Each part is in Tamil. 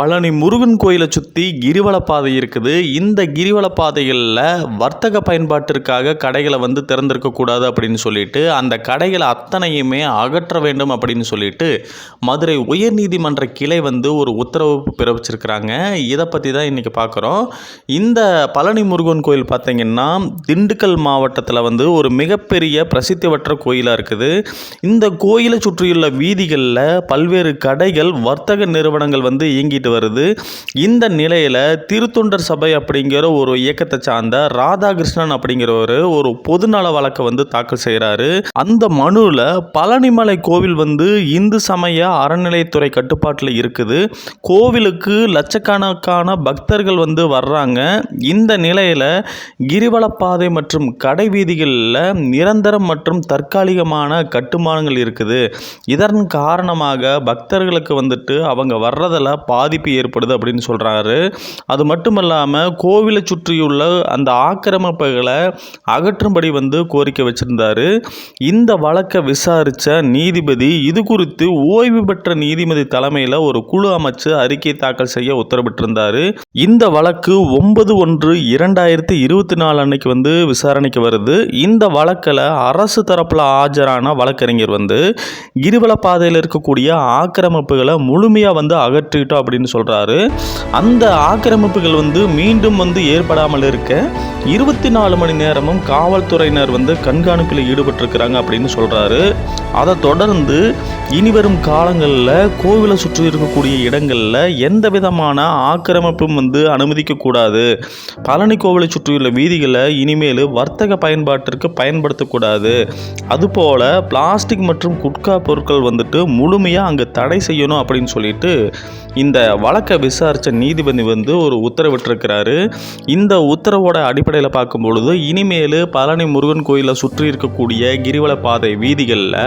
பழனி முருகன் கோயிலை சுற்றி கிரிவலப்பாதை இருக்குது. இந்த கிரிவல பாதைகளில் வர்த்தக பயன்பாட்டிற்காக கடைகளை வந்து திறந்திருக்கக்கூடாது அப்படின்னு சொல்லிட்டு அந்த கடைகளை அத்தனையுமே அகற்ற வேண்டும் அப்படின்னு சொல்லிட்டு மதுரை உயர்நீதிமன்ற கிளை வந்து ஒரு உத்தரவு பிறப்பிச்சிருக்கிறாங்க. இதை பற்றி தான் இன்றைக்கி பார்க்குறோம் இந்த பழனி முருகன் கோயில் பார்த்திங்கன்னா திண்டுக்கல் மாவட்டத்தில் வந்து ஒரு மிகப்பெரிய பிரசித்தி பெற்ற கோயிலாக இருக்குது. இந்த கோயிலை சுற்றியுள்ள வீதிகளில் பல்வேறு கடைகள் வர்த்தக நிறுவனங்கள் வந்து இயங்கிட்டு வருது. இந்த நிலையில் திருத்தொண்டர் சபை அப்படிங்கிற ஒரு இயக்கத்தை சார்ந்த ராதாகிருஷ்ணன் அப்படிங்கிறவர் ஒரு பொதுநல வழக்கை வந்து தாக்கல் செய்கிறாரு அந்த மனுவில் பழனிமலை கோவில் வந்து இந்து சமய அறநிலையத்துறை கட்டுப்பாட்டில் இருக்குது. கோவிலுக்கு லட்சக்கணக்கான பக்தர்கள் வந்து வர்றாங்க. இந்த நிலையில் கிரிவலப்பாதை மற்றும் கடை வீதிகளில் நிரந்தரம் மற்றும் தற்காலிகமான கட்டுமானங்கள் இருக்குது. இதன் காரணமாக பக்தர்களுக்கு வந்துட்டு அவங்க வர்றதில் பாதி பாதிப்பு ஏற்படுது அப்படின்னு சொல்கிறாரு அது மட்டும் இல்லாமல் கோவிலை சுற்றியுள்ள அந்த ஆக்கிரமிப்புகளை அகற்றும்படி வந்து கோரிக்கை வச்சுருந்தாரு. இந்த வழக்கை விசாரித்த நீதிபதி இது குறித்து ஓய்வு பெற்ற நீதிபதி தலைமையில் ஒரு குழு அமைச்சு அறிக்கை தாக்கல் செய்ய உத்தரவிட்டிருந்தார். இந்த வழக்கு ஒன்பது ஒன்று இரண்டாயிரத்தி இருபத்தி நாலு அன்னைக்கு வந்து விசாரணைக்கு வருது. இந்த வழக்கில் அரசு தரப்பில் ஆஜரான வழக்கறிஞர் வந்து கிரிவல பாதையில் இருக்கக்கூடிய ஆக்கிரமிப்புகளை முழுமையாக வந்து அகற்றிட்டோம் அப்படின்னு அப்படின்னு சொல்கிறாரு அந்த ஆக்கிரமிப்புகள் வந்து மீண்டும் வந்து ஏற்படாமல் இருக்க இருபத்தி நாலு மணி நேரமும் காவல்துறையினர் வந்து கண்காணிப்பில் ஈடுபட்டிருக்கிறாங்க அப்படின்னு சொல்கிறாரு அதை தொடர்ந்து இனிவரும் காலங்களில் கோவிலை சுற்றி இருக்கக்கூடிய இடங்களில் எந்த விதமான ஆக்கிரமிப்பும் வந்து அனுமதிக்கக்கூடாது பழனி கோவிலை சுற்றியுள்ள வீதிகளை இனிமேல் வர்த்தக பயன்பாட்டிற்கு பயன்படுத்தக்கூடாது அதுபோல் பிளாஸ்டிக் மற்றும் குட்கா பொருட்கள் வந்துட்டு முழுமையாக அங்கே தடை செய்யணும் அப்படின்னு சொல்லிட்டு இந்த வழக்கை விசாரித்த நீதிபதி வந்து ஒரு உத்தரவிட்டிருக்கிறாரு. இந்த உத்தரவோட அடிப்படையில் பார்க்கும் பொழுது இனிமேல் பழனி முருகன் கோயிலை சுற்றி இருக்கக்கூடிய கிரிவல பாதை வீதிகளில்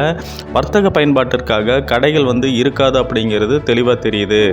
வர்த்தக பயன்பாட்டிற்காக கடைகள் வந்து இருக்காது அப்படிங்கிறது தெளிவாக தெரியுது.